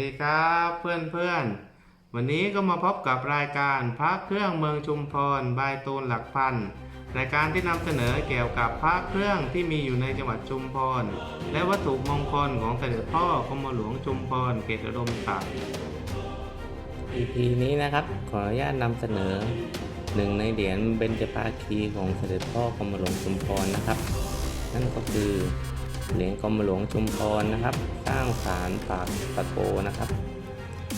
ดีครับเพื่อนเพื่อนๆ วันนี้ก็มาพบกับรายการพระเครื่องเมืองชุมพรบายตูนหลักพันรายการที่นำเสนอเกี่ยวกับพระเครื่องที่มีอยู่ในจังหวัดชุมพร และวัตถุมงคลของเสด็จพ่อกรมหลวงชุมพรเขตอุดมศักดิ์ EP นี้นะครับขออนุญาตนำเสนอหนึ่งในเหรียญเบญจภาคีของเสด็จพ่อกรมหลวงชุมพรนะครับ นั่นก็คือ เหรียญกรมหลวงชุมพรนะครับ สร้างศาลปากตะโกนะครับ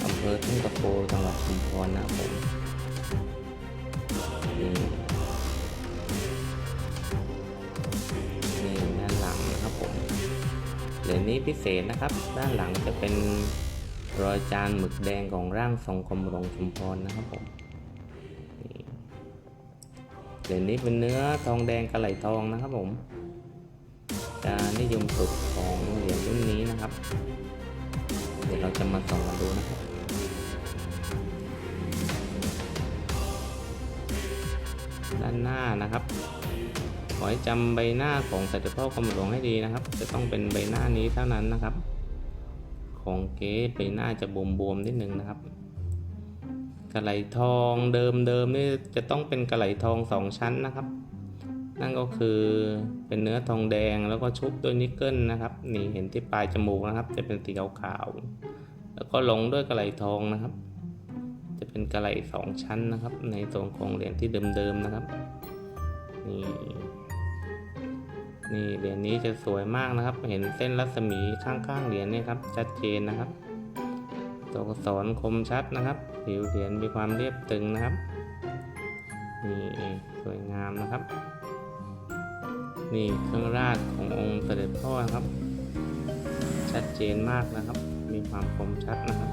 อำเภอทุ่งตะโกจังหวัดชุมพรนะครับผมนี่นี่ด้านหลังนะครับผมเหรียญนี้พิเศษนะครับ ด้านหลังจะเป็นรอยจานหมึกแดงของร่างทรงกรมหลวงชุมพรนะครับผมเหรียญนี้เป็นเนื้อทองแดงกระไหลทองนะครับผม จะนิยมสุดของเหรียญรุ่นนี้นะครับ เดี๋ยวเราจะมาส่องกันดูนะครับด้านหน้านะครับ ขอให้จำใบหน้าของเสด็จพ่อกรมหลวงให้ดีนะครับ จะต้องเป็นใบหน้านี้เท่านั้นนะครับ ของเก๊ใบหน้าจะบวมๆนิดนึงนะครับ กระไหลทองเดิมๆนี่จะต้องเป็นกระไหลทองสองชั้นนะครับ นั่นก็คือเป็นเนื้อทองแดงแล้วก็ชุบด้วยนิกเกิลนะครับ นี่เห็นที่ปลายจมูกนะครับ จะเป็นสีขาวๆแล้วก็ลงด้วยกระไหลทองนะครับ จะเป็นกระไหลสองชั้นนะครับ ในส่วนของเหรียญที่เดิมๆนะครับนี่นี่เหรียญนี้จะสวยมากนะครับ เห็นเส้นรัศมีข้างๆเหรียญนี่ครับชัดเจนนะครับตัวอักษรคมชัดนะครับผิวเหรียญมีความเรียบตึงนะครับนี่สวยงามนะครับ นี่เครื่องราชขององค์เสด็จพ่อนะครับ ชัดเจนมากนะครับ มีความคมชัดนะครับ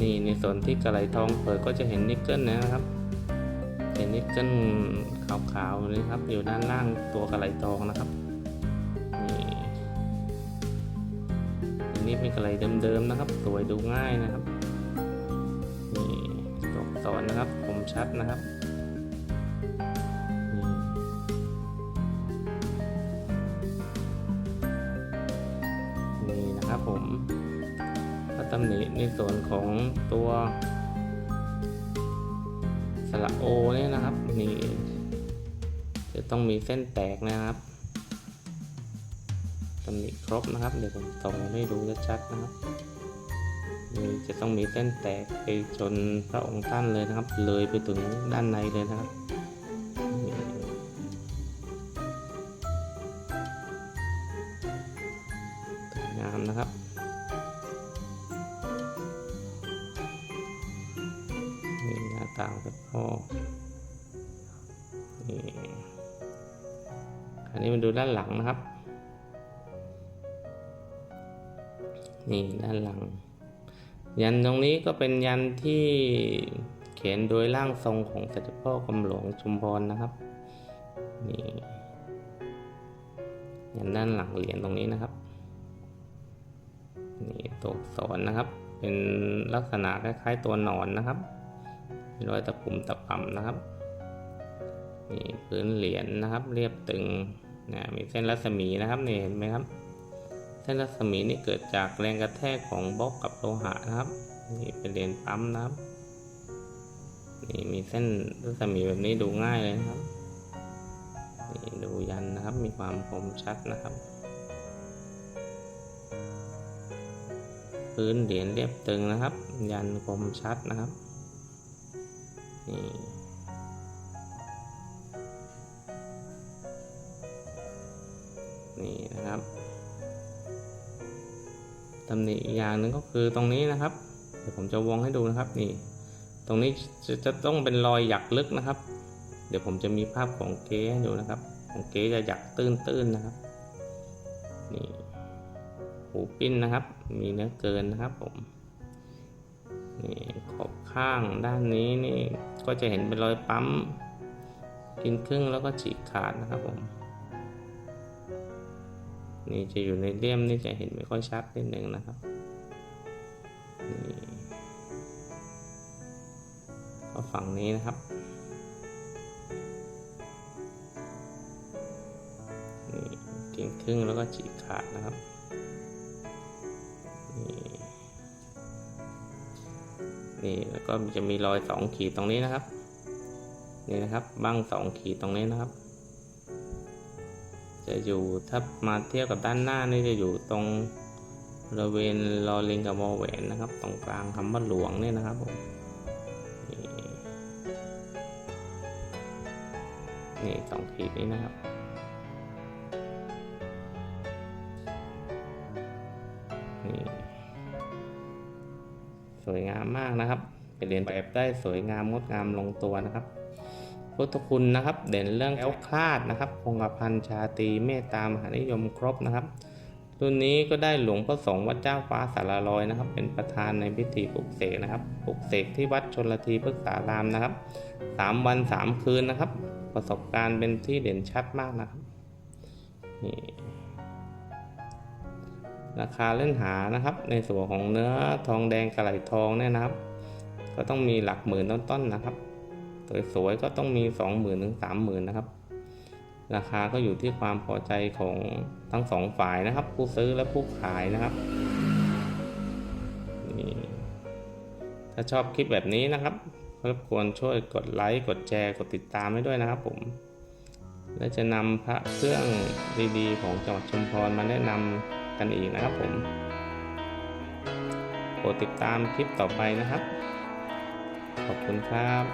นี่ในส่วนที่กระไหลทองเปิดก็จะเห็นนิกเกิลนะครับเห็นนิกเกิลขาวๆนี่ครับ อยู่ด้านล่างตัวกระไหลทองนะครับนี่อันนี้เป็นกระไหลเดิมๆนะครับ สวยดูง่ายนะครับนี่ตัวอักษรนะครับคมชัดนะครับ นะครับผมพระตำหนิในส่วนของตัวสระโอเนี่ยนะครับนี่จะต้องมีเส้นแตกนะครับตำหนิครบนะครับ เดี๋ยวผมส่องให้ดูชัดๆนะครับนี่จะต้องมีเส้นแตกไปจนพระองค์ท่านเลยนะครับ เลยไปถึงด้านในเลยนะครับ พ่อนี่อันนี้มาดูด้านหลังนะครับ นี่ด้านหลัง ยันตรงนี้ก็เป็นยันที่เขียนโดยร่างทรงของเสด็จพ่อกรมหลวงชุมพรนะครับนี่ยันด้านหลังเหรียญตรงนี้นะครับนี่ตัวอักษรนะครับ เป็นลักษณะคล้ายๆตัวหนอนนะครับ มีรอยตะปุ่มตะป่ำนะครับนี่พื้นเหรียญนะครับ เรียบตึงนะมีเส้นรัศมีนะครับนี่เห็นไหมครับ เส้นรัศมีนี่เกิดจากแรงกระแทกของบล็อกกับโลหะนะครับนี่เป็นเหรียญปั๊มนะครับนี่มีเส้นรัศมีแบบนี้ดูง่ายเลยนะครับนี่ดูยันนะครับมีความคมชัดนะครับพื้นเหรียญเรียบตึงนะครับ ยันคมชัดนะครับ นี่นี่นะครับตำหนิอีกอย่างหนึ่งก็คือตรงนี้นะครับ เดี๋ยวผมจะวงให้ดูนะครับนี่ ตรงนี้จะจะต้องเป็นรอยหยักลึกนะครับ เดี๋ยวผมจะมีภาพของเก๊ให้ดูนะครับ ของเก๊จะหยักตื้นๆนะครับนี่หูปิ้นนะครับ มีเนื้อเกินนะครับผมนี่ ข้างด้านนี้นี่ก็จะเห็นเป็นรอยปั๊ม กินครึ่งแล้วก็ฉีกขาดนะครับผมนี่จะอยู่ในเลี่ยมนี่จะเห็นไม่ค่อยชัดนิดหนึ่งนะครับนี่ก็ฝั่งนี้นะครับนี่กินครึ่งแล้วก็ฉีกขาดนะครับ นี่แล้วก็จะมีรอยสองขีดตรงนี้นะครับ นี่นะครับบ้างสองขีดตรงนี้นะครับ จะอยู่ถ้ามาเทียบกับด้านหน้านี่จะอยู่ตรงบริเวณลอลิงกับวอแหวนนะครับ ตรงกลางคำว่าหลวงเนี่ยนะครับผมนี่นี่สองขีดนี้นะครับนี่ สวยงามมากนะครับไปเรียนแบบได้สวยงามงดงามลงตัวนะครับพุทธคุณนะครับ เด่นเรื่องแคล้วคลาดนะครับคงกระพันชาตรีเมตตามหานิยมครบนะครับ รุ่นนี้ก็ได้หลวงพ่อสงฆ์วัดเจ้าฟ้าสารลอยนะครับ เป็นประธานในพิธีปลุกเสกนะครับปลุกเสกที่วัดชนลทีพฤกษารามนะครับสามวันสามคืนนะครับ ประสบการณ์เป็นที่เด่นชัดมากนะครับนี่ ราคาเล่นหานะครับ ในส่วนของเนื้อทองแดงกระไหลทองเนี่ยนะครับ ก็ต้องมีหลักหมื่นต้นๆนะครับสวยๆก็ต้องมี 20,000ถึง30,000นะครับ ราคาก็อยู่ที่ความพอใจของทั้งสองฝ่ายนะครับ ผู้ซื้อและผู้ขายนะครับนี่ถ้าชอบคลิปแบบนี้นะครับรบกวนช่วยกดไลค์กดแชร์กดติดตามให้ด้วยนะครับผมและจะนำพระเครื่องดีๆ ของจังหวัดชุมพรมาแนะนำ กันอีกนะครับผมโปรดติดตามคลิปต่อไปนะครับ ขอบคุณครับ